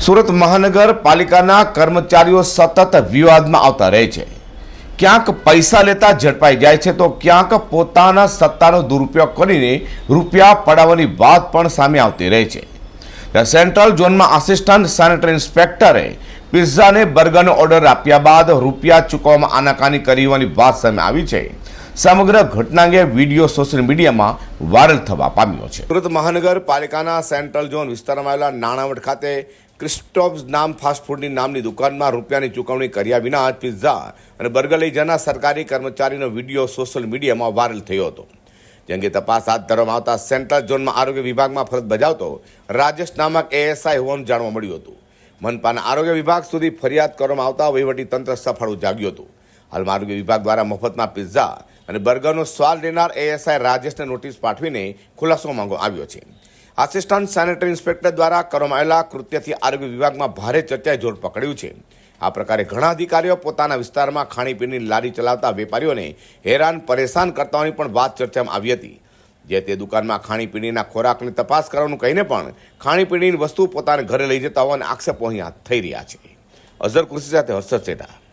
સુરત મહાનગરપાલિકાના કર્મચારીઓ સતત વિવાદમાં આવતા રહે છે. ક્યાંક પૈસા લેતા ઝડપાઈ જાય છે તો ક્યાંક પોતાના સત્તાનો દુરુપયોગ કરીને રૂપિયા પડાવવાની વાત પણ સામે આવતી રહે છે. સેન્ટ્રલ ઝોનમાં આસિસ્ટન્ટ સેનેટરી ઇન્સ્પેક્ટરે પિઝાને બર્ગરનો ઓર્ડર આપ્યા બાદ રૂપિયા ચૂકવવામાં આનાકાની કરી હોવાની વાત સામે આવી છે. સમગ્ર ઘટના અંગે વીડિયો સોશિયલ મીડિયામાં વાયરલ થવા પામ્યો છે. સુરત મહાનગરપાલિકાના સેન્ટ્રલ ઝોન વિસ્તારમાં આવેલા નાણાવટ ખાતે ક્રિસ્ટોપ્સ નામ ફાસ્ટફૂડની નામની દુકાનમાં રૂપિયાની ચૂકવણી કર્યા વિના પિઝા અને બર્ગર લઈ જનાર સરકારી કર્મચારીનો વીડિયો સોશિયલ મીડિયામાં વાયરલ થયો હતો. જે અંગે તપાસ હાથ ધરવામાં આવતા સેન્ટ્રલ ઝોનમાં આરોગ્ય વિભાગમાં ફરજ બજાવતો રાજેશ નામક એએસઆઈ હોવાનું જાણવા મળ્યું હતું. મનપાના આરોગ્ય વિભાગ સુધી ફરિયાદ કરવામાં આવતા વહીવટી તંત્ર સફળ જાગ્યું હતું. હાલમાં આરોગ્ય વિભાગ દ્વારા મફતમાં પિઝા અને બર્ગરનો સ્વાદ લેનાર એએસઆઈ રાજેશને નોટિસ પાઠવીને ખુલાસો માંગવામાં આવ્યો છે. આસિસ્ટન્ટ સેનેટરી ઇન્સ્પેક્ટર દ્વારા કરવામાં આવેલા કૃત્યથી આરોગ્ય વિભાગમાં ભારે ચર્ચાએ જોર પકડ્યું છે. આ પ્રકારે ઘણા અધિકારીઓ પોતાના વિસ્તારમાં ખાણીપીણીની લારી ચલાવતા વેપારીઓને હેરાન, પરેશાન કરતાઓની પણ વાત ચર્ચામાં આવી હતી. જે તે દુકાનમાં ખાણીપીણીના ખોરાકની તપાસ કરવાનું કહીને પણ ખાણીપીણીની વસ્તુ પોતાને ઘરે લઈ જતા હોવાના આક્ષેપો અહીંયા થઈ રહ્યા છે. અઝર કૃષિ સાથે હર્ષદ સેઠા.